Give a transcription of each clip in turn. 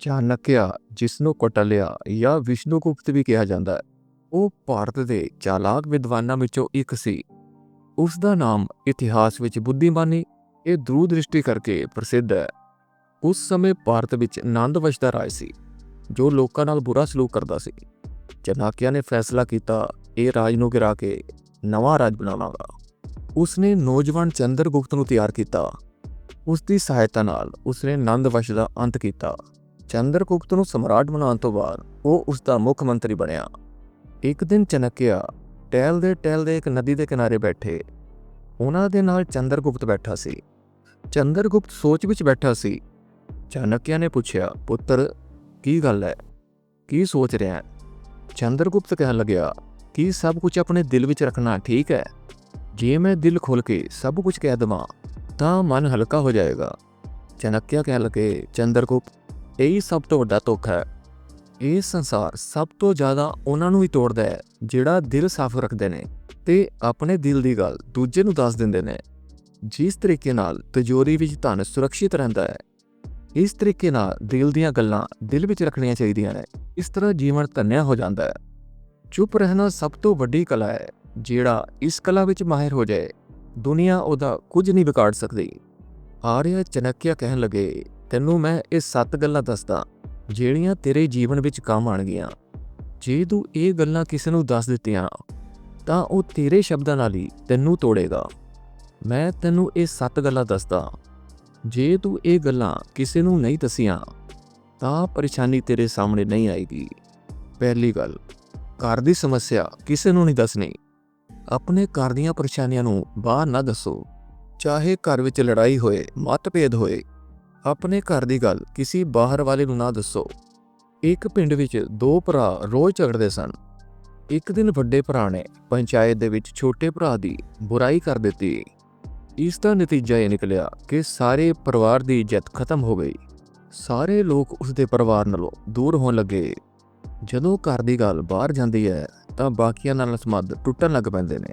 ਚਾਣਕਿਆ ਜਿਸ ਨੂੰ ਕੌਟਲਿਆ ਜਾਂ ਵਿਸ਼ਨੂਗੁਪਤ ਵੀ ਕਿਹਾ ਜਾਂਦਾ ਹੈ। ਉਹ ਭਾਰਤ ਦੇ ਚਾਲਾਕ ਵਿਦਵਾਨਾਂ ਵਿੱਚੋਂ ਇੱਕ ਸੀ। ਉਸ ਦਾ ਨਾਮ ਇਤਿਹਾਸ ਵਿੱਚ ਬੁੱਧੀਮਾਨੀ, ਇਹ ਦੂਰਦ੍ਰਿਸ਼ਟੀ ਕਰਕੇ ਪ੍ਰਸਿੱਧ ਹੈ। ਉਸ ਸਮੇਂ ਭਾਰਤ ਵਿੱਚ ਨੰਦਵਸ਼ ਦਾ ਰਾਜ ਸੀ, ਜੋ ਲੋਕਾਂ ਨਾਲ ਬੁਰਾ ਸਲੂਕ ਕਰਦਾ ਸੀ। ਚਨਾਕਿਆ ਨੇ ਫੈਸਲਾ ਕੀਤਾ, ਇਹ ਰਾਜ ਨੂੰ ਗਿਰਾ ਕੇ ਨਵਾਂ ਰਾਜ ਬਣਾਵਾਂਗਾ। ਉਸਨੇ ਨੌਜਵਾਨ ਚੰਦਰਗੁਪਤ ਨੂੰ ਤਿਆਰ ਕੀਤਾ। ਉਸ ਦੀ ਸਹਾਇਤਾ ਨਾਲ ਉਸਨੇ ਨੰਦ ਵੰਸ਼ ਦਾ ਅੰਤ ਕੀਤਾ। ਚੰਦਰਗੁਪਤ ਨੂੰ ਸਮਰਾਟ ਬਣਾਉਣ ਤੋਂ ਬਾਅਦ ਉਹ ਉਸ ਦਾ ਮੁੱਖ ਮੰਤਰੀ ਬਣਿਆ। ਇੱਕ ਦਿਨ ਚਨਕਿਆ, ਟਹਿਲਦੇ ਟਹਿਲਦੇ ਇੱਕ ਨਦੀ ਦੇ ਕਿਨਾਰੇ ਬੈਠੇ। ਉਹਨਾਂ ਦੇ ਨਾਲ ਚੰਦਰਗੁਪਤ ਬੈਠਾ ਸੀ। ਚੰਦਰਗੁਪਤ ਸੋਚ ਵਿੱਚ ਬੈਠਾ ਸੀ। ਚਾਣਕਿਆ ਨੇ ਪੁੱਛਿਆ, ਪੁੱਤਰ, ਕੀ ਗੱਲ ਹੈ ਕੀ ਸੋਚ ਰਿਹਾ? ਹੈ ਚੰਦਰਗੁਪਤ ਕਹਿਣ ਲੱਗਿਆ, ਕਿ ਸਭ ਕੁਝ ਆਪਣੇ ਦਿਲ ਵਿੱਚ ਰੱਖਣਾ ਠੀਕ ਹੈ ਜੇ ਮੈਂ ਦਿਲ ਖੋਲ ਕੇ ਸਭ ਕੁਝ ਕਹਿ ਦਵਾਂ, ਤਾਂ ਮਨ ਹਲਕਾ ਹੋ ਜਾਏਗਾ। ਚਾਣਕਿਆ ਕਹਿਣ ਲੱਗੇ, ਚੰਦਰਗੁਪਤ ਇਹੀ ਸਭ ਤੋਂ ਵੱਡਾ ਧੋਖਾ ਹੈ। ਇਹ ਸੰਸਾਰ ਸਭ ਤੋਂ ਜ਼ਿਆਦਾ ਉਹਨਾਂ ਨੂੰ ਹੀ ਤੋੜਦਾ ਹੈ, ਜਿਹੜਾ ਦਿਲ ਸਾਫ਼ ਰੱਖਦੇ ਨੇ ਤੇ ਆਪਣੇ ਦਿਲ ਦੀ ਗੱਲ ਦੂਜੇ ਨੂੰ ਦੱਸ ਦਿੰਦੇ ਨੇ। ਜਿਸ ਤਰੀਕੇ ਨਾਲ ਤਿਜੋਰੀ ਵਿੱਚ ਧਨ ਸੁਰੱਖਿਅਤ ਰਹਿੰਦਾ ਹੈ, ਇਸ ਤਰੀਕੇ ਨਾਲ ਦਿਲ ਦੀਆਂ ਗੱਲਾਂ ਦਿਲ ਵਿੱਚ ਰੱਖਣੀਆਂ ਚਾਹੀਦੀਆਂ ਨੇ। ਇਸ ਤਰ੍ਹਾਂ ਜੀਵਨ ਧੰਨਿਆ ਹੋ ਜਾਂਦਾ ਹੈ। ਚੁੱਪ ਰਹਿਣਾ ਸਭ ਤੋਂ ਵੱਡੀ ਕਲਾ ਹੈ, ਜਿਹੜਾ ਇਸ ਕਲਾ ਵਿੱਚ ਮਾਹਿਰ ਹੋ ਜਾਏ। ਦੁਨੀਆ ਉਹਦਾ ਕੁਝ ਨਹੀਂ ਵਿਗਾੜ ਸਕਦੀ। ਆਰਿਆ ਚਨਕਿਆ ਕਹਿਣ ਲੱਗੇ ਤੈਨੂੰ ਮੈਂ ਇਹ ਸੱਤ ਗੱਲਾਂ ਦੱਸਦਾ, ਜਿਹੜੀਆਂ ਤੇਰੇ ਜੀਵਨ ਵਿੱਚ ਕੰਮ ਆਣਗੀਆਂ ਜੇ ਤੂੰ ਇਹ ਗੱਲਾਂ ਕਿਸੇ ਨੂੰ ਦੱਸ ਦਿੱਤੀਆਂ, ਤਾਂ ਉਹ ਤੇਰੇ ਸ਼ਬਦਾਂ ਨਾਲ ਹੀ ਤੈਨੂੰ ਤੋੜੇਗਾ। ਮੈਂ ਤੈਨੂੰ ਇਹ ਸੱਤ ਗੱਲਾਂ ਦੱਸਦਾ, ਜੇ ਤੂੰ ਇਹ ਗੱਲਾਂ ਕਿਸੇ ਨੂੰ ਨਹੀਂ ਦਸੀਆਂ, ਤਾਂ ਪਰੇਸ਼ਾਨੀ ਤੇਰੇ ਸਾਹਮਣੇ ਨਹੀਂ ਆਏਗੀ। ਪਹਿਲੀ ਗੱਲ, ਘਰ ਦੀ ਸਮੱਸਿਆ ਕਿਸੇ ਨੂੰ ਨਹੀਂ ਦੱਸਣੀ। ਆਪਣੇ ਘਰ ਦੀਆਂ ਪਰੇਸ਼ਾਨੀਆਂ ਨੂੰ ਬਾਹਰ ਨਾ ਦੱਸੋ। ਚਾਹੇ ਘਰ ਵਿੱਚ ਲੜਾਈ ਹੋਏ, ਮਤਭੇਦ ਹੋਏ ਆਪਣੇ ਘਰ ਦੀ ਗੱਲ ਕਿਸੇ ਬਾਹਰ ਵਾਲੇ ਨੂੰ ਨਾ ਦੱਸੋ। ਇੱਕ ਪਿੰਡ ਵਿੱਚ ਦੋ ਭਰਾ ਰੋਜ਼ ਝਗੜਦੇ ਸਨ। ਇੱਕ ਦਿਨ ਵੱਡੇ ਭਰਾ ਨੇ ਪੰਚਾਇਤ ਦੇ ਵਿੱਚ ਛੋਟੇ ਭਰਾ ਦੀ ਬੁਰਾਈ ਕਰ ਦਿੱਤੀ। ਇਸ ਦਾ ਨਤੀਜਾ ਇਹ ਨਿਕਲਿਆ ਕਿ ਸਾਰੇ ਪਰਿਵਾਰ ਦੀ ਇੱਜ਼ਤ ਖਤਮ ਹੋ ਗਈ। ਸਾਰੇ ਲੋਕ ਉਸ ਦੇ ਪਰਿਵਾਰ ਨਾਲੋਂ ਦੂਰ ਹੋਣ ਲੱਗੇ। ਜਦੋਂ ਘਰ ਦੀ ਗੱਲ ਬਾਹਰ ਜਾਂਦੀ ਹੈ, ਤਾਂ ਬਾਕੀਆਂ ਨਾਲ ਸੰਬੰਧ ਟੁੱਟਣ ਲੱਗ ਪੈਂਦੇ ਨੇ।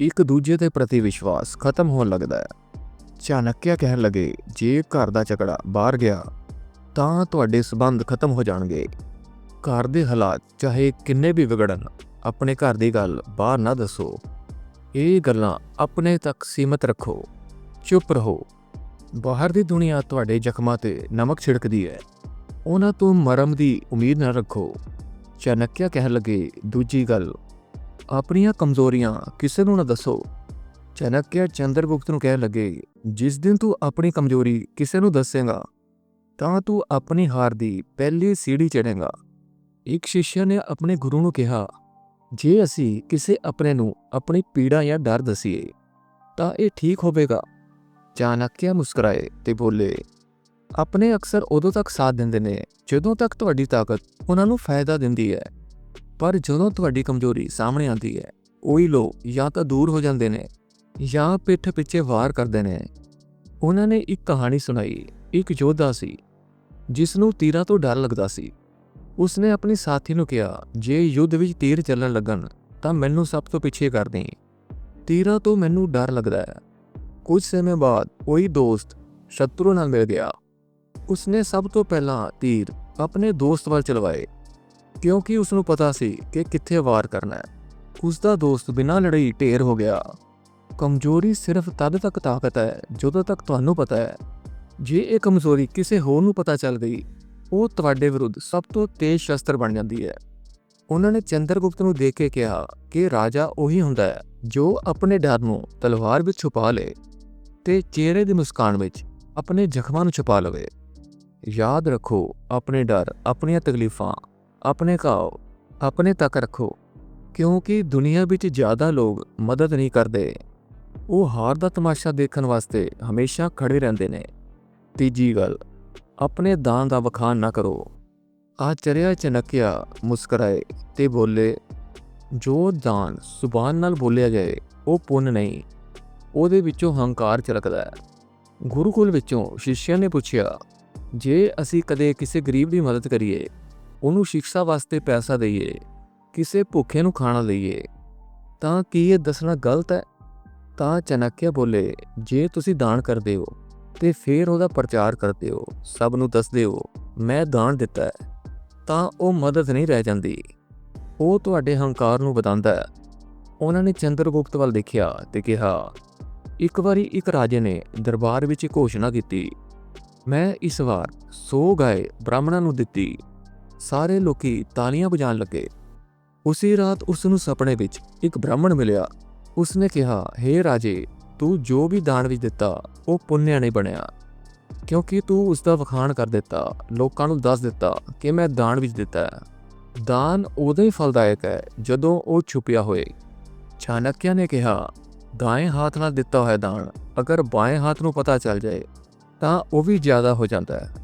ਇੱਕ ਦੂਜੇ ਦੇ ਪ੍ਰਤੀ ਵਿਸ਼ਵਾਸ ਖਤਮ ਹੋਣ ਲੱਗਦਾ ਹੈ। ਚਾਣਕਿਆ ਕਹਿਣ ਲੱਗੇ, ਜੇ ਘਰ ਦਾ ਝਗੜਾ ਬਾਹਰ ਗਿਆ, ਤਾਂ ਤੁਹਾਡੇ ਸਬੰਧ ਖਤਮ ਹੋ ਜਾਣਗੇ। ਘਰ ਦੇ ਹਾਲਾਤ ਚਾਹੇ ਕਿੰਨੇ ਵੀ ਵਿਗੜਨ, ਆਪਣੇ ਘਰ ਦੀ ਗੱਲ ਬਾਹਰ ਨਾ ਦੱਸੋ। ਇਹ ਗੱਲਾਂ ਆਪਣੇ ਤੱਕ ਸੀਮਤ ਰੱਖੋ। ਚੁੱਪ ਰਹੋ। ਬਾਹਰ ਦੀ ਦੁਨੀਆ ਤੁਹਾਡੇ ਜ਼ਖਮਾਂ ਤੇ ਨਮਕ ਛਿੜਕਦੀ ਹੈ। ਉਹਨਾਂ ਤੋਂ ਮਰਮ ਦੀ ਉਮੀਦ ਨਾ ਰੱਖੋ। ਚਾਣਕਿਆ ਕਹਿਣ ਲੱਗੇ, ਦੂਜੀ ਗੱਲ, ਆਪਣੀਆਂ ਕਮਜ਼ੋਰੀਆਂ ਕਿਸੇ ਨੂੰ ਨਾ ਦੱਸੋ। ਚਾਣਕਿਆ ਚੰਦਰਗੁਪਤ ਨੂੰ ਕਹਿਣ ਲੱਗੇ, ਜਿਸ ਦਿਨ ਤੂੰ ਆਪਣੀ ਕਮਜ਼ੋਰੀ ਕਿਸੇ ਨੂੰ ਦੱਸੇਗਾ, ਤਾਂ ਤੂੰ ਆਪਣੀ ਹਾਰ ਦੀ ਪਹਿਲੀ ਸੀੜੀ ਚੜ੍ਹੇਗਾ। ਇੱਕ ਸ਼ਿਸ਼ਯ ਨੇ ਆਪਣੇ ਗੁਰੂ ਨੂੰ ਕਿਹਾ, ਜੇ ਅਸੀਂ ਕਿਸੇ ਆਪਣੇ ਨੂੰ ਆਪਣੀ ਪੀੜਾ ਜਾਂ ਡਰ ਦਸੀਏ, ਤਾਂ ਇਹ ਠੀਕ ਹੋਵੇਗਾ। ਚਾਣਕਿਆ ਮੁਸਕਰਾਏ ਤੇ ਬੋਲੇ, ਆਪਣੇ ਅਕਸਰ ਉਦੋਂ ਤੱਕ ਸਾਥ ਦਿੰਦੇ ਨੇ, ਜਦੋਂ ਤੱਕ ਤੁਹਾਡੀ ਤਾਕਤ ਉਹਨਾਂ ਨੂੰ ਫਾਇਦਾ ਦਿੰਦੀ ਹੈ। ਪਰ ਜਦੋਂ ਤੁਹਾਡੀ ਕਮਜ਼ੋਰੀ ਸਾਹਮਣੇ ਆਉਂਦੀ ਹੈ, ਉਹੀ ਲੋਕ ਜਾਂ ਤਾਂ ਦੂਰ ਹੋ ਜਾਂਦੇ ਨੇ। ਜਾਂ ਪਿੱਠ ਪਿੱਛੇ ਵਾਰ ਕਰਦੇ ਨੇ। ਉਹਨਾਂ ਨੇ ਇੱਕ ਕਹਾਣੀ ਸੁਣਾਈ, ਇੱਕ ਯੋਧਾ ਸੀ ਜਿਸ ਨੂੰ ਤੀਰਾਂ ਤੋਂ ਡਰ ਲੱਗਦਾ ਸੀ। ਉਸਨੇ ਆਪਣੀ ਸਾਥੀ ਨੂੰ ਕਿਹਾ, ਜੇ ਯੁੱਧ ਵਿੱਚ ਤੀਰ ਚੱਲਣ ਲੱਗਣ, ਤਾਂ ਮੈਨੂੰ ਸਭ ਤੋਂ ਪਿੱਛੇ ਕਰ ਦੇ ਤੀਰਾਂ ਤੋਂ ਮੈਨੂੰ ਡਰ ਲੱਗਦਾ ਹੈ। ਕੁਝ ਸਮੇਂ ਬਾਅਦ ਉਹੀ ਦੋਸਤ ਸ਼ਤਰੂ ਨਾਲ ਮਿਲ ਗਿਆ। ਉਸਨੇ ਸਭ ਤੋਂ ਪਹਿਲਾਂ ਤੀਰ ਆਪਣੇ ਦੋਸਤ ਵੱਲ ਚਲਵਾਏ, ਕਿਉਂਕਿ ਉਸ ਨੂੰ ਪਤਾ ਸੀ ਕਿ ਕਿੱਥੇ ਵਾਰ ਕਰਨਾ ਹੈ। ਉਸ ਦਾ ਦੋਸਤ ਬਿਨਾਂ ਲੜਾਈ ਢੇਰ ਹੋ ਗਿਆ। ਕਮਜ਼ੋਰੀ ਸਿਰਫ ਤਦ ਤੱਕ ਤਾਕਤ ਹੈ ਜਦੋਂ ਤੱਕ ਤੁਹਾਨੂੰ ਪਤਾ ਹੈ। ਜੇ ਇਹ ਕਮਜ਼ੋਰੀ ਕਿਸੇ ਹੋਰ ਨੂੰ ਪਤਾ ਚੱਲ ਗਈ, ਉਹ ਤੁਹਾਡੇ ਵਿਰੁੱਧ ਸਭ ਤੋਂ ਤੇਜ਼ ਸ਼ਸਤਰ ਬਣ ਜਾਂਦੀ ਹੈ। ਉਹਨਾਂ ਨੇ ਚੰਦਰਗੁਪਤ ਨੂੰ ਦੇਖ ਕੇ ਕਿਹਾ ਕਿ ਰਾਜਾ ਉਹੀ ਹੁੰਦਾ ਹੈ ਜੋ ਆਪਣੇ ਡਰ ਨੂੰ ਤਲਵਾਰ ਵਿੱਚ ਛੁਪਾ ਲੇ ਤੇ ਚਿਹਰੇ ਦੀ ਮੁਸਕਾਨ ਵਿੱਚ ਆਪਣੇ ਜ਼ਖਮਾਂ ਨੂੰ ਛੁਪਾ ਲਵੇ। ਯਾਦ ਰੱਖੋ, ਆਪਣੇ ਡਰ, ਆਪਣੀਆਂ ਤਕਲੀਫਾਂ, ਆਪਣੇ ਘਾਵ, ਆਪਣੇ ਤੱਕ ਰੱਖੋ, ਕਿਉਂਕਿ ਦੁਨੀਆ ਵਿੱਚ ਜ਼ਿਆਦਾ ਲੋਕ ਮਦਦ ਨਹੀਂ ਕਰਦੇ। ਉਹ ਹਾਰ ਦਾ ਤਮਾਸ਼ਾ ਦੇਖਣ ਵਾਸਤੇ ਹਮੇਸ਼ਾ ਖੜੇ ਰਹਿੰਦੇ ਨੇ। ਤੀਜੀ ਗੱਲ, ਆਪਣੇ ਦਾਨ ਦਾ ਵਖਾਣ ਨਾ ਕਰੋ। ਆਚਰਿਆ ਚਨਕਿਆ ਮੁਸਕਰਾਏ ਤੇ ਬੋਲੇ, ਜੋ ਦਾਨ ਸੁਬਾਨ ਨਾਲ ਬੋਲਿਆ ਜਾਏ, ਉਹ ਪੁੰਨ ਨਹੀਂ। ਉਹਦੇ ਵਿੱਚੋਂ ਹੰਕਾਰ ਝਲਕਦਾ ਹੈ। ਗੁਰੂਕੁਲ ਵਿੱਚੋਂ ਸ਼ਿਸ਼ਿਆਂ ਨੇ ਪੁੱਛਿਆ, ਜੇ ਅਸੀਂ ਕਦੇ ਕਿਸੇ ਗਰੀਬ ਦੀ ਮਦਦ ਕਰੀਏ, ਉਹਨੂੰ ਸਿੱਖਿਆ ਵਾਸਤੇ ਪੈਸਾ ਦਈਏ, ਕਿਸੇ ਭੁੱਖੇ ਨੂੰ ਖਾਣਾ ਦਈਏ, ਤਾਂ ਕੀ ਇਹ ਦੱਸਣਾ ਗਲਤ ਹੈ? ਤਾਂ ਚਨਕਿਆ ਬੋਲੇ, ਜੇ ਤੁਸੀਂ ਦਾਨ ਕਰਦੇ ਹੋ ਤੇ ਫੇਰ ਉਹਦਾ ਪ੍ਰਚਾਰ ਕਰਦੇ ਹੋ, ਸਭ ਨੂੰ ਦੱਸਦੇ ਹੋ, ਮੈਂ ਦਾਨ ਦਿੱਤਾ ਹੈ, ਤਾਂ ਉਹ ਮਦਦ ਨਹੀਂ ਰਹਿ ਜਾਂਦੀ। ਉਹ ਤੁਹਾਡੇ ਹੰਕਾਰ ਨੂੰ ਵਧਾਉਂਦਾ ਹੈ। ਉਹਨਾਂ ਨੇ ਚੰਦਰਗੁਪਤ ਵੱਲ ਦੇਖਿਆ ਤੇ ਕਿਹਾ, ਇੱਕ ਵਾਰੀ ਇੱਕ ਰਾਜੇ ਨੇ ਦਰਬਾਰ ਵਿੱਚ ਘੋਸ਼ਣਾ ਕੀਤੀ। ਮੈਂ ਇਸ ਵਾਰ 100 ਗਾਏ ਬ੍ਰਾਹਮਣਾਂ ਨੂੰ ਦਿੱਤੀ। ਸਾਰੇ ਲੋਕੀ ਤਾਲੀਆਂ ਵਜਾਉਣ ਲੱਗੇ। ਉਸੇ ਰਾਤ ਉਸ ਨੂੰ ਸੁਪਨੇ ਵਿੱਚ ਇੱਕ ਬ੍ਰਾਹਮਣ ਮਿਲਿਆ। ਉਸਨੇ ਕਿਹਾ, ਹੇ ਰਾਜੇ, ਤੂੰ ਜੋ ਵੀ ਦਾਨ ਵਿੱਚ ਦਿੱਤਾ, ਉਹ ਪੁੰਨਿਆ ਨਹੀਂ ਬਣਿਆ। ਕਿਉਂਕਿ ਤੂੰ ਉਸ ਦਾ ਵਖਾਣ ਕਰ ਦਿੱਤਾ, ਲੋਕਾਂ ਨੂੰ ਦੱਸ ਦਿੱਤਾ ਕਿ ਮੈਂ ਦਾਨ ਵਿੱਚ ਦਿੱਤਾ ਦਾਨ ਉਦੋਂ ਹੀ ਫਲਦਾਇਕ ਹੈ ਜਦੋਂ ਉਹ ਛੁਪਿਆ ਹੋਏ। ਚਾਣਕਿਆ ਨੇ ਕਿਹਾ, ਦਾਏਂ ਹੱਥ ਨਾਲ ਦਿੱਤਾ ਹੋਇਆ ਦਾਨ, ਅਗਰ ਬਾएं ਹੱਥ ਨੂੰ ਪਤਾ ਚੱਲ ਜਾਏ, ਤਾਂ ਉਹ ਵੀ ਜ਼ਿਆਦਾ ਹੋ ਜਾਂਦਾ ਹੈ।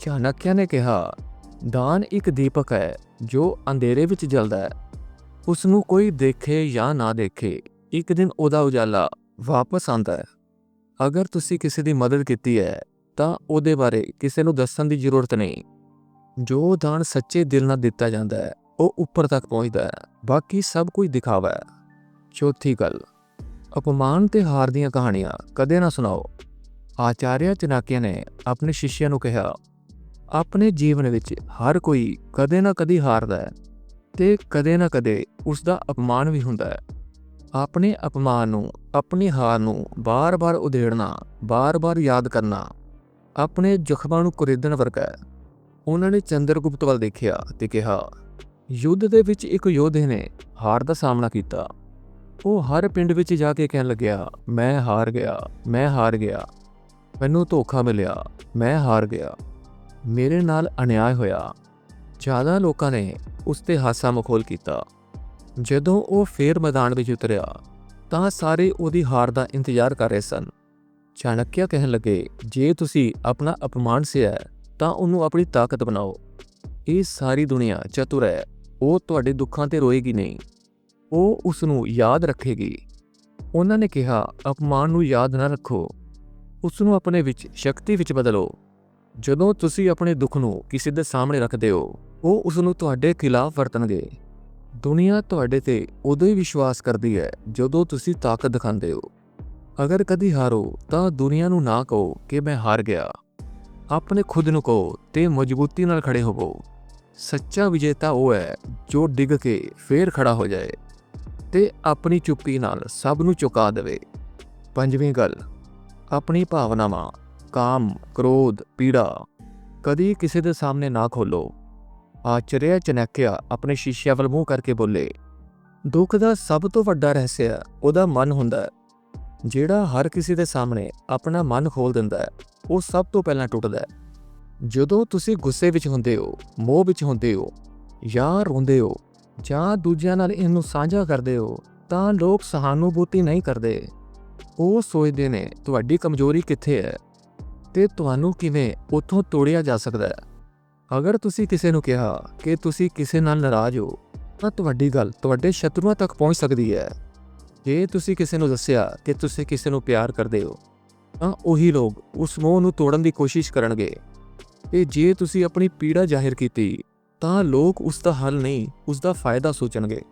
ਚਾਣਕਿਆ ਨੇ ਕਿਹਾ, ਦਾਨ ਇੱਕ ਦੀਪਕ ਹੈ ਜੋ ਅੰਧੇਰੇ ਵਿੱਚ ਜਲਦਾ ਹੈ। ਉਸ ਨੂੰ ਕੋਈ ਦੇਖੇ ਜਾਂ ਨਾ ਦੇਖੇ ਇੱਕ ਦਿਨ ਉਹਦਾ ਉਜਾਲਾ ਵਾਪਸ ਆਉਂਦਾ ਹੈ। ਅਗਰ ਤੁਸੀਂ ਕਿਸੇ ਦੀ ਮਦਦ ਕੀਤੀ ਹੈ, ਤਾਂ ਉਹਦੇ ਬਾਰੇ ਕਿਸੇ ਨੂੰ ਦੱਸਣ ਦੀ ਜ਼ਰੂਰਤ ਨਹੀਂ। ਜੋ ਦਾਨ ਸੱਚੇ ਦਿਲ ਨਾਲ ਦਿੱਤਾ ਜਾਂਦਾ ਹੈ, ਉਹ ਉੱਪਰ ਤੱਕ ਪਹੁੰਚਦਾ ਹੈ। ਬਾਕੀ ਸਭ ਕੁਝ ਦਿਖਾਵਾ ਹੈ। ਚੌਥੀ ਗੱਲ, ਅਪਮਾਨ ਤੇ ਹਾਰ ਦੀਆਂ ਕਹਾਣੀਆਂ ਕਦੇ ਨਾ ਸੁਣਾਓ। ਆਚਾਰਿਆ ਚਨਾਕਿਆ ਨੇ ਆਪਣੇ ਸ਼ਿਸ਼ਿਆਂ ਨੂੰ ਕਿਹਾ, ਆਪਣੇ ਜੀਵਨ ਵਿੱਚ ਹਰ ਕੋਈ ਕਦੇ ਨਾ ਕਦੀ ਹਾਰਦਾ ਹੈ ਤੇ ਕਦੇ ਨਾ ਕਦੇ ਉਸ ਦਾ ਅਪਮਾਨ ਵੀ ਹੁੰਦਾ ਹੈ। ਆਪਣੇ ਅਪਮਾਨ ਨੂੰ, ਆਪਣੀ ਹਾਰ ਨੂੰ ਬਾਰ-ਬਾਰ ਉਧੇੜਨਾ, ਬਾਰ-ਬਾਰ ਯਾਦ ਕਰਨਾ, ਆਪਣੇ ਜ਼ਖਮਾਂ ਨੂੰ ਕੁਰੇਦਣ ਵਰਗਾ ਉਹਨਾਂ ਨੇ ਚੰਦਰਗੁਪਤ ਵੱਲ ਦੇਖਿਆ ਤੇ ਕਿਹਾ, ਯੁੱਧ ਦੇ ਵਿੱਚ ਇੱਕ ਯੋਧੇ ਨੇ ਹਾਰ ਦਾ ਸਾਹਮਣਾ ਕੀਤਾ। ਉਹ ਹਰ ਪਿੰਡ ਵਿੱਚ ਜਾ ਕੇ ਕਹਿਣ ਲੱਗਿਆ, ਮੈਂ ਹਾਰ ਗਿਆ, ਮੈਂ ਹਾਰ ਗਿਆ। ਮੈਨੂੰ ਧੋਖਾ ਮਿਲਿਆ, ਮੈਂ ਹਾਰ ਗਿਆ। ਮੇਰੇ ਨਾਲ ਅਨਿਆਏ ਹੋਇਆ। ਜ਼ਿਆਦਾ ਲੋਕਾਂ ਨੇ ਉਸ ਤੇ ਹਾਸਾ ਮਖੌਲ ਕੀਤਾ। ਜਦੋਂ ਉਹ ਫੇਰ ਮੈਦਾਨ ਵਿੱਚ ਉਤਰਿਆ, ਤਾਂ ਸਾਰੇ ਉਹਦੀ ਹਾਰ ਦਾ ਇੰਤਜ਼ਾਰ ਕਰ ਰਹੇ ਸਨ। ਚਾਣਕਿਆ ਕਹਿਣ ਲੱਗੇ, ਜੇ ਤੁਸੀਂ ਆਪਣਾ ਅਪਮਾਨ ਸਿਆ ਤਾਂ ਉਹਨੂੰ ਆਪਣੀ ਤਾਕਤ ਬਣਾਓ। ਇਹ ਸਾਰੀ ਦੁਨੀਆ ਚਤੁਰ ਹੈ, ਉਹ ਤੁਹਾਡੇ ਦੁੱਖਾਂ ਤੇ ਰੋਏਗੀ ਨਹੀਂ। ਉਹ ਉਸ ਨੂੰ ਯਾਦ ਰੱਖੇਗੀ। ਉਹਨਾਂ ਨੇ ਕਿਹਾ, ਅਪਮਾਨ ਨੂੰ ਯਾਦ ਨਾ ਰੱਖੋ। ਉਸ ਨੂੰ ਆਪਣੇ ਵਿੱਚ ਸ਼ਕਤੀ ਵਿੱਚ ਬਦਲੋ। ਜਦੋਂ ਤੁਸੀਂ ਆਪਣੇ ਦੁੱਖ ਨੂੰ ਕਿਸੇ ਦੇ ਸਾਹਮਣੇ ਰੱਖਦੇ ਹੋ, ਉਹ ਉਸ ਨੂੰ ਤੁਹਾਡੇ ਖਿਲਾਫ ਵਰਤਣਗੇ। ਦੁਨੀਆ ਤੁਹਾਡੇ ਤੇ ਉਦੋਂ ਹੀ ਵਿਸ਼ਵਾਸ ਕਰਦੀ ਹੈ ਜਦੋਂ ਤੁਸੀਂ ਤਾਕਤ ਦਿਖਾਉਂਦੇ ਹੋ। ਅਗਰ ਕਦੀ ਹਾਰੋ ਤਾਂ ਦੁਨੀਆ ਨੂੰ ਨਾ ਕਹੋ ਕਿ ਮੈਂ ਹਾਰ ਗਿਆ। ਆਪਣੇ ਖੁਦ ਨੂੰ ਕਹੋ ਤੇ ਮਜ਼ਬੂਤੀ ਨਾਲ ਖੜੇ ਹੋਵੋ। ਸੱਚਾ ਵਿਜੇਤਾ ਉਹ ਹੈ ਜੋ ਡਿੱਗ ਕੇ ਫੇਰ ਖੜਾ ਹੋ ਜਾਏ ਤੇ ਆਪਣੀ ਚੁੱਪੀ ਨਾਲ ਸਭ ਨੂੰ ਚੁਕਾ ਦੇਵੇ। ਪੰਜਵੀਂ ਗੱਲ, ਆਪਣੀ ਭਾਵਨਾਵਾਂ, ਕਾਮ, ਕ੍ਰੋਧ, ਪੀੜਾ ਕਦੀ ਕਿਸੇ ਦੇ ਸਾਹਮਣੇ ਨਾ ਖੋਲੋ। ਆਚਰਿਆ ਚਨਕਿਆ ਆਪਣੇ ਸ਼ਿਸ਼ਿਆਂ ਵੱਲ ਮੂੰਹ ਕਰਕੇ ਬੋਲੇ, ਦੁੱਖ ਦਾ ਸਭ ਤੋਂ ਵੱਡਾ ਰਹੱਸਿਆ ਉਹਦਾ ਮਨ ਹੁੰਦਾ ਹੈ। ਜਿਹੜਾ ਹਰ ਕਿਸੇ ਦੇ ਸਾਹਮਣੇ ਆਪਣਾ ਮਨ ਖੋਲ ਦਿੰਦਾ ਹੈ, ਉਹ ਸਭ ਤੋਂ ਪਹਿਲਾਂ ਟੁੱਟਦਾ ਹੈ। ਜਦੋਂ ਤੁਸੀਂ ਗੁੱਸੇ ਵਿੱਚ ਹੁੰਦੇ ਹੋ, ਮੋਹ ਵਿੱਚ ਹੁੰਦੇ ਹੋ ਜਾਂ ਰੋਂਦੇ ਹੋ, ਜਾਂ ਦੂਜਿਆਂ ਨਾਲ ਇਹਨੂੰ ਸਾਂਝਾ ਕਰਦੇ ਹੋ, ਤਾਂ ਲੋਕ ਸਹਾਨੁਭੂਤੀ ਨਹੀਂ ਕਰਦੇ। ਉਹ ਸੋਚਦੇ ਨੇ, ਤੁਹਾਡੀ ਕਮਜ਼ੋਰੀ ਕਿੱਥੇ ਹੈ? ਤੇ ਤੁਹਾਨੂੰ ਕਿਵੇਂ ਉੱਥੋਂ ਤੋੜਿਆ ਜਾ ਸਕਦਾ ਹੈ? ਅਗਰ ਤੁਸੀਂ ਕਿਸੇ ਨੂੰ ਕਿਹਾ ਕਿ ਤੁਸੀਂ ਕਿਸੇ ਨਾਲ ਨਾਰਾਜ਼ ਹੋ, ਤਾਂ ਤੁਹਾਡੀ ਗੱਲ ਤੁਹਾਡੇ ਸ਼ਤਰੂਆਂ ਤੱਕ ਪਹੁੰਚ ਸਕਦੀ ਹੈ। ਜੇ ਤੁਸੀਂ ਕਿਸੇ ਨੂੰ ਦੱਸਿਆ ਕਿ ਤੁਸੀਂ ਕਿਸੇ ਨੂੰ ਪਿਆਰ ਕਰਦੇ ਹੋ, ਤਾਂ ਉਹੀ ਲੋਕ ਉਸ ਮੋਹ ਨੂੰ ਤੋੜਨ ਦੀ ਕੋਸ਼ਿਸ਼ ਕਰਨਗੇ। ਤੇ ਜੇ ਤੁਸੀਂ ਆਪਣੀ ਪੀੜਾ ਜ਼ਾਹਿਰ ਕੀਤੀ, ਤਾਂ ਲੋਕ ਉਸ ਦਾ ਹੱਲ ਨਹੀਂ, ਉਸ ਦਾ ਫਾਇਦਾ ਸੋਚਣਗੇ।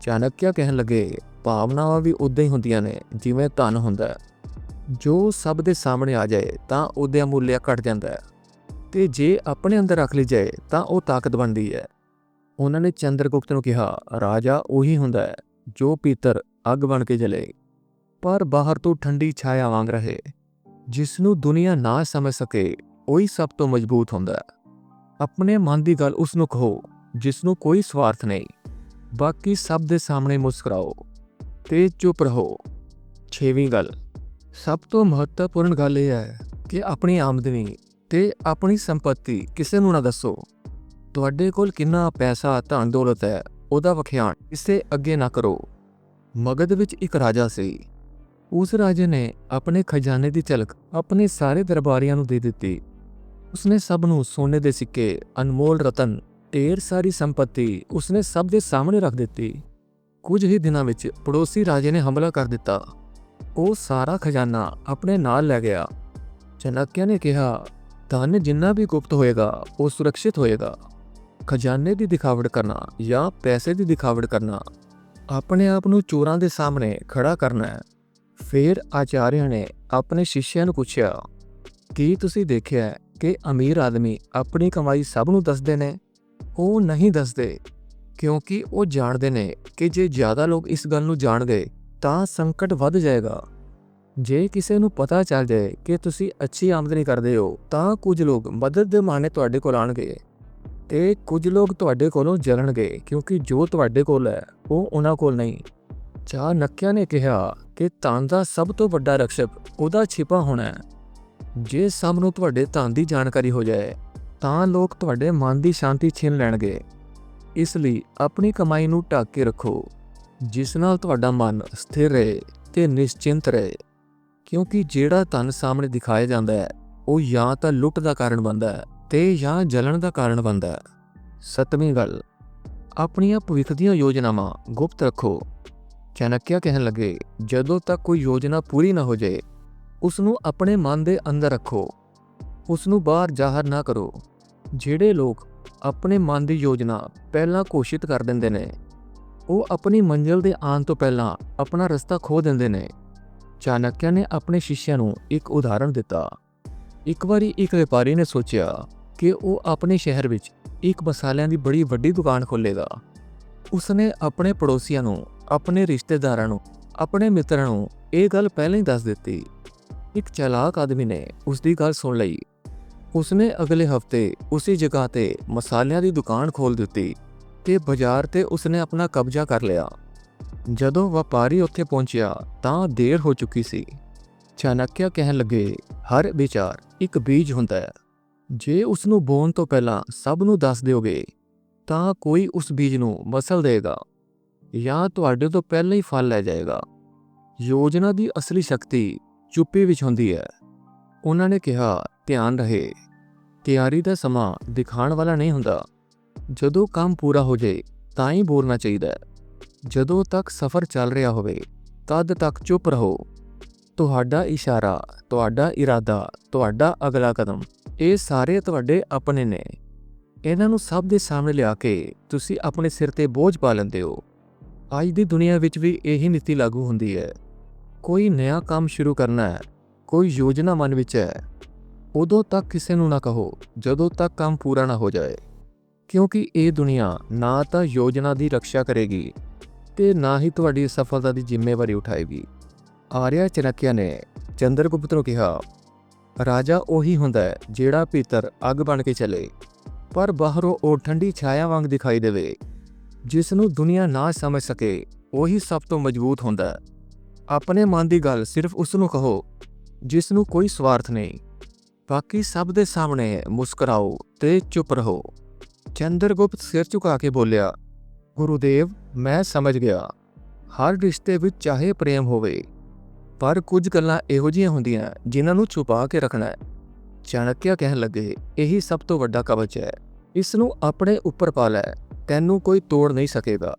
ਚਾਣਕਿਆ ਕਹਿਣ ਲੱਗੇ, ਭਾਵਨਾਵਾਂ ਵੀ ਉਦਾਂ ਹੀ ਹੁੰਦੀਆਂ ਨੇ, ਜਿਵੇਂ ਧਨ ਹੁੰਦਾ ਜੋ ਸਭ ਦੇ ਸਾਹਮਣੇ ਆ ਜਾਏ, ਤਾਂ ਉਹਦੇ ਮੁੱਲ ਘਟ ਜਾਂਦਾ ਹੈ। ਤੇ ਜੇ ਆਪਣੇ ਅੰਦਰ ਰੱਖ ਲਈ ਜਾਏ, ਤਾਂ ਉਹ ਤਾਕਤ ਬਣਦੀ ਹੈ। ਉਹਨਾਂ ਨੇ ਚੰਦਰਗੁਪਤ ਨੂੰ ਕਿਹਾ, ਰਾਜਾ, ਉਹੀ ਹੁੰਦਾ ਹੈ, ਜੋ ਪੀਤਰ ਅੱਗ ਬਣ ਕੇ ਜਲੇ, ਪਰ ਬਾਹਰ ਤੋਂ ਠੰਡੀ ਛਾਇਆ ਵਾਂਗ ਰਹੇ। ਜਿਸ ਨੂੰ ਦੁਨੀਆ ਨਾ ਸਮਝ ਸਕੇ, ਉਹੀ ਸਭ ਤੋਂ ਮਜ਼ਬੂਤ ਹੁੰਦਾ ਹੈ। ਆਪਣੇ ਮਨ ਦੀ ਗੱਲ ਉਸ ਨੂੰ ਕਹੋ, ਜਿਸ ਨੂੰ ਕੋਈ ਸਵਾਰਥ ਨਹੀਂ। ਬਾਕੀ ਸਭ ਦੇ ਸਾਹਮਣੇ ਮੁਸਕਰਾਓ ਤੇ ਚੁੱਪ ਰਹੋ। ਛੇਵੀਂ ਗੱਲ। ਸਭ ਤੋਂ ਮਹੱਤਵਪੂਰਨ ਗੱਲ ਇਹ ਹੈ ਕਿ ਆਪਣੀ ਆਮਦਨੀ ਤੇ ਆਪਣੀ ਸੰਪਤੀ ਕਿਸੇ ਨੂੰ ਨਾ ਦੱਸੋ। ਤੁਹਾਡੇ ਕੋਲ ਕਿੰਨਾ ਪੈਸਾ ਧਨ ਦੌਲਤ ਹੈ, ਉਹਦਾ ਵਖਿਆਨ ਕਿਸੇ ਅੱਗੇ ਨਾ ਕਰੋ। ਮਗਧ ਵਿੱਚ ਇੱਕ ਰਾਜਾ ਸੀ। ਉਸ ਰਾਜੇ ਨੇ ਆਪਣੇ ਖਜ਼ਾਨੇ ਦੀ ਝਲਕ ਆਪਣੇ ਸਾਰੇ ਦਰਬਾਰੀਆਂ ਨੂੰ ਦੇ ਦਿੱਤੀ। ਉਸਨੇ ਸਭ ਨੂੰ ਸੋਨੇ ਦੇ ਸਿੱਕੇ, ਅਨਮੋਲ ਰਤਨ, ਢੇਰ ਸਾਰੀ ਸੰਪਤੀ ਉਸਨੇ ਸਭ ਦੇ ਸਾਹਮਣੇ ਰੱਖ ਦਿੱਤੀ। ਕੁਝ ਹੀ ਦਿਨਾਂ ਵਿੱਚ ਪੜੋਸੀ ਰਾਜੇ ਨੇ ਹਮਲਾ ਕਰ ਦਿੱਤਾ। ਉਹ ਸਾਰਾ ਖਜ਼ਾਨਾ ਆਪਣੇ ਨਾਲ ਲੈ ਗਿਆ। ਚਨਕਿਆ ਨੇ ਕਿਹਾ ਧਨ ਜਿੰਨਾ ਵੀ ਗੁਪਤ ਹੋਏਗਾ, ਉਹ ਸੁਰੱਖਿਅਤ ਹੋਏਗਾ। ਖਜ਼ਾਨੇ ਦੀ ਦਿਖਾਵਟ ਕਰਨਾ ਜਾਂ ਪੈਸੇ ਦੀ ਦਿਖਾਵਟ ਕਰਨਾ, ਆਪਣੇ ਆਪ ਨੂੰ ਚੋਰਾਂ ਦੇ ਸਾਹਮਣੇ ਖੜਾ ਕਰਨਾ ਹੈ। ਫਿਰ ਆਚਾਰਿਆ ਨੇ ਆਪਣੇ ਸ਼ਿਸ਼ਿਆਂ ਨੂੰ ਪੁੱਛਿਆ, ਕੀ ਤੁਸੀਂ ਦੇਖਿਆ ਕਿ ਅਮੀਰ ਆਦਮੀ ਆਪਣੀ ਕਮਾਈ ਸਭ ਨੂੰ ਦੱਸਦੇ ਨੇ? ਉਹ ਨਹੀਂ ਦੱਸਦੇ, ਕਿਉਂਕਿ ਉਹ ਜਾਣਦੇ ਨੇ ਕਿ ਜੇ ਜ਼ਿਆਦਾ ਲੋਕ ਇਸ ਗੱਲ ਨੂੰ ਜਾਣਦੇ, ਤਾਂ ਸੰਕਟ ਵੱਧ ਜਾਏਗਾ। ਜੇ ਕਿਸੇ ਨੂੰ ਪਤਾ ਚੱਲ ਜਾਏ ਕਿ ਤੁਸੀਂ ਅੱਛੀ ਆਮਦਨੀ ਕਰਦੇ ਹੋ, ਤਾਂ ਕੁਝ ਲੋਕ ਮਦਦ ਦੇ ਮਾਨੇ ਤੁਹਾਡੇ ਕੋਲ ਆਣਗੇ ਤੇ ਕੁਝ ਲੋਕ ਤੁਹਾਡੇ ਕੋਲੋਂ ਜਲਣਗੇ, ਕਿਉਂਕਿ ਜੋ ਤੁਹਾਡੇ ਕੋਲ ਹੈ, ਉਹ ਉਹਨਾਂ ਕੋਲ ਨਹੀਂ। ਚਾਣਕਿਆ ਨੇ ਕਿਹਾ ਕਿ ਧਨ ਦਾ ਸਭ ਤੋਂ ਵੱਡਾ ਰਕਸ਼ਕ ਉਹਦਾ ਛਿਪਾ ਹੋਣਾ ਹੈ। ਜੇ ਸਭ ਨੂੰ ਤੁਹਾਡੇ ਧਨ ਦੀ ਜਾਣਕਾਰੀ ਹੋ ਜਾਏ, ਤਾਂ ਲੋਕ ਤੁਹਾਡੇ ਮਨ ਦੀ ਸ਼ਾਂਤੀ ਛੀਨ ਲੈਣਗੇ। ਇਸ ਲਈ ਆਪਣੀ ਕਮਾਈ ਨੂੰ ਢੱਕ ਕੇ ਰੱਖੋ। ਜਿਸ ਨਾਲ ਤੁਹਾਡਾ ਮਨ ਸਥਿਰ ਰਹੇ ਤੇ ਨਿਸ਼ਚਿੰਤ ਰਹੇ। ਕਿਉਂਕਿ ਜਿਹੜਾ ਧਨ ਸਾਹਮਣੇ ਦਿਖਾਇਆ ਜਾਂਦਾ ਹੈ, ਉਹ ਜਾਂ ਤਾਂ ਲੁੱਟ ਦਾ ਕਾਰਨ ਬਣਦਾ ਹੈ ਤੇ ਜਾਂ ਜਲਣ ਦਾ ਕਾਰਨ ਬਣਦਾ ਹੈ। ਸਤਵੀਂ ਗੱਲ, ਆਪਣੀਆਂ ਭਵਿੱਖ ਦੀਆਂ ਯੋਜਨਾਵਾਂ ਗੁਪਤ ਰੱਖੋ। ਚਾਣਕਿਆ ਕਹਿਣ ਲੱਗੇ, ਜਦੋਂ ਤੱਕ ਕੋਈ ਯੋਜਨਾ ਪੂਰੀ ਨਾ ਹੋ ਜਾਏ ਉਸ ਨੂੰ ਆਪਣੇ ਮਨ ਦੇ ਅੰਦਰ ਰੱਖੋ। ਉਸ ਨੂੰ ਬਾਹਰ ਜ਼ਾਹਰ ਨਾ ਕਰੋ। ਜਿਹੜੇ ਲੋਕ ਆਪਣੇ ਮਨ ਦੀ ਯੋਜਨਾ ਪਹਿਲਾਂ ਘੋਸ਼ਿਤ ਕਰ ਦਿੰਦੇ ਨੇ, ਉਹ ਆਪਣੀ ਮੰਜ਼ਿਲ ਦੇ ਆਉਣ ਤੋਂ ਪਹਿਲਾਂ ਆਪਣਾ ਰਸਤਾ ਖੋ ਦਿੰਦੇ ਨੇ। ਚਾਣਕਿਆ ਨੇ ਆਪਣੇ ਸ਼ਿਸ਼ਿਆਂ ਨੂੰ ਇੱਕ ਉਦਾਹਰਣ ਦਿੱਤਾ। ਇੱਕ ਵਾਰੀ ਇੱਕ ਵਪਾਰੀ ਨੇ ਸੋਚਿਆ ਕਿ ਉਹ ਆਪਣੇ ਸ਼ਹਿਰ ਵਿੱਚ ਇੱਕ ਮਸਾਲਿਆਂ ਦੀ ਬੜੀ ਵੱਡੀ ਦੁਕਾਨ ਖੋਲੇਗਾ ਉਸਨੇ ਆਪਣੇ ਪੜੋਸੀਆਂ ਨੂੰ, ਆਪਣੇ ਰਿਸ਼ਤੇਦਾਰਾਂ ਨੂੰ, ਆਪਣੇ ਮਿੱਤਰਾਂ ਨੂੰ ਇਹ ਗੱਲ ਪਹਿਲਾਂ ਹੀ ਦੱਸ ਦਿੱਤੀ। ਇੱਕ ਚਾਲਾਕ ਆਦਮੀ ਨੇ ਉਸ ਦੀ ਗੱਲ ਸੁਣ ਲਈ। ਉਸਨੇ ਅਗਲੇ ਹਫ਼ਤੇ ਉਸੇ ਜਗ੍ਹਾ ਤੇ ਮਸਾਲਿਆਂ ਦੀ ਦੁਕਾਨ ਖੋਲ ਦਿੱਤੀ ਤੇ ਬਾਜ਼ਾਰ ਤੇ ਉਸਨੇ ਆਪਣਾ ਕਬਜ਼ਾ ਕਰ ਲਿਆ। ਜਦੋਂ ਵਪਾਰੀ ਉੱਥੇ ਪਹੁੰਚਿਆ ਤਾਂ ਦੇਰ ਹੋ ਚੁੱਕੀ ਸੀ। ਚਾਣਕਿਆ ਕਹਿਣ ਲੱਗੇ, ਹਰ ਵਿਚਾਰ ਇੱਕ ਬੀਜ ਹੁੰਦਾ ਹੈ। ਜੇ ਉਸ ਨੂੰ ਬੋਣ ਤੋਂ ਪਹਿਲਾਂ ਸਭ ਨੂੰ ਦੱਸ ਦਿਓਗੇ, ਤਾਂ ਕੋਈ ਉਸ ਬੀਜ ਨੂੰ ਮਸਲ ਦੇਗਾ ਜਾਂ ਤੁਹਾਡੇ ਤੋਂ ਪਹਿਲਾਂ ਹੀ ਫਲ ਲੈ ਜਾਏਗਾ ਯੋਜਨਾ ਦੀ ਅਸਲੀ ਸ਼ਕਤੀ ਚੁੱਪੀ ਵਿੱਚ ਹੁੰਦੀ ਹੈ। ਉਹਨਾਂ ਨੇ ਕਿਹਾ, ਧਿਆਨ ਰਹੇ, ਤਿਆਰੀ ਦਾ ਸਮਾਂ ਦਿਖਾਉਣ ਵਾਲਾ ਨਹੀਂ ਹੁੰਦਾ। ਜਦੋਂ ਕੰਮ ਪੂਰਾ ਹੋ ਜਾਏ, ਤਾਂ ਹੀ ਬੋਲਣਾ ਚਾਹੀਦਾ ਹੈ। ਜਦੋਂ ਤੱਕ ਸਫ਼ਰ ਚੱਲ ਰਿਹਾ ਹੋਵੇ, ਤਦ ਤੱਕ ਚੁੱਪ ਰਹੋ। ਤੁਹਾਡਾ ਇਸ਼ਾਰਾ, ਤੁਹਾਡਾ ਇਰਾਦਾ, ਤੁਹਾਡਾ ਅਗਲਾ ਕਦਮ, ਇਹ ਸਾਰੇ ਤੁਹਾਡੇ ਆਪਣੇ ਨੇ। ਇਹਨਾਂ ਨੂੰ ਸਭ ਦੇ ਸਾਹਮਣੇ ਲਿਆ ਕੇ ਤੁਸੀਂ ਆਪਣੇ ਸਿਰ ਤੇ ਬੋਝ ਪਾ ਲੈਂਦੇ ਹੋ। ਅੱਜ ਦੀ ਦੁਨੀਆ ਵਿੱਚ ਵੀ ਇਹੀ ਨੀਤੀ ਲਾਗੂ ਹੁੰਦੀ ਹੈ। ਕੋਈ ਨਵਾਂ ਕੰਮ ਸ਼ੁਰੂ ਕਰਨਾ ਹੈ, ਕੋਈ ਯੋਜਨਾ ਮਨ ਵਿੱਚ ਹੈ, ਉਦੋਂ ਤੱਕ ਕਿਸੇ ਨੂੰ ਨਾ ਕਹੋ, ਜਦੋਂ ਤੱਕ ਕੰਮ ਪੂਰਾ ਨਾ ਹੋ ਜਾਏ। ਕਿਉਂਕਿ ਇਹ ਦੁਨੀਆ ਨਾ ਤਾਂ ਯੋਜਨਾ ਦੀ ਰੱਖਿਆ ਕਰੇਗੀ ਤੇ ਨਾ ਹੀ ਤੁਹਾਡੀ ਸਫਲਤਾ ਦੀ ਜ਼ਿੰਮੇਵਾਰੀ ਉਠਾਏਗੀ। ਆਰਿਆ ਚਨਕਿਆ ਨੇ ਚੰਦਰਗੁਪਤ ਨੂੰ ਕਿਹਾ, ਰਾਜਾ ਉਹੀ ਹੁੰਦਾ ਹੈ ਜਿਹੜਾ ਭੀਤਰ ਅੱਗ ਬਣ ਕੇ ਚੱਲੇ, ਪਰ ਬਾਹਰੋਂ ਉਹ ਠੰਡੀ ਛਾਇਆ ਵਾਂਗ ਦਿਖਾਈ ਦੇਵੇ, ਜਿਸ ਨੂੰ ਦੁਨੀਆ ਨਾ ਸਮਝ ਸਕੇ, ਉਹੀ ਸਭ ਤੋਂ ਮਜ਼ਬੂਤ ਹੁੰਦਾ ਹੈ। ਆਪਣੇ ਮਨ ਦੀ ਗੱਲ ਸਿਰਫ ਉਸ ਨੂੰ ਕਹੋ, ਜਿਸ ਨੂੰ ਕੋਈ ਸਵਾਰਥ ਨਹੀਂ। ਬਾਕੀ ਸਭ ਦੇ ਸਾਹਮਣੇ ਮੁਸਕਰਾਓ ਤੇ ਚੁੱਪ ਰਹੋ। ਚੰਦਰਗੁਪਤ ਸਿਰ ਝੁਕਾ ਕੇ ਬੋਲਿਆ ਗੁਰੂਦੇਵ, ਮੈਂ ਸਮਝ ਗਿਆ। ਹਰ ਰਿਸ਼ਤੇ ਵਿੱਚ ਚਾਹੇ ਪ੍ਰੇਮ ਹੋਵੇ, ਪਰ ਕੁਝ ਗੱਲਾਂ ਇਹੋ ਜਿਹੀਆਂ ਹੁੰਦੀਆਂ ਜਿਨ੍ਹਾਂ ਨੂੰ ਛੁਪਾ ਕੇ ਰੱਖਣਾ ਹੈ। ਚਾਣਕਿਆ ਕਹਿਣ ਲੱਗੇ, ਇਹੀ ਸਭ ਤੋਂ ਵੱਡਾ ਕਵਚ ਹੈ। ਇਸ ਨੂੰ ਆਪਣੇ ਉੱਪਰ ਪਾ ਲੈ, ਤੈਨੂੰ ਕੋਈ ਤੋੜ ਨਹੀਂ ਸਕੇਗਾ।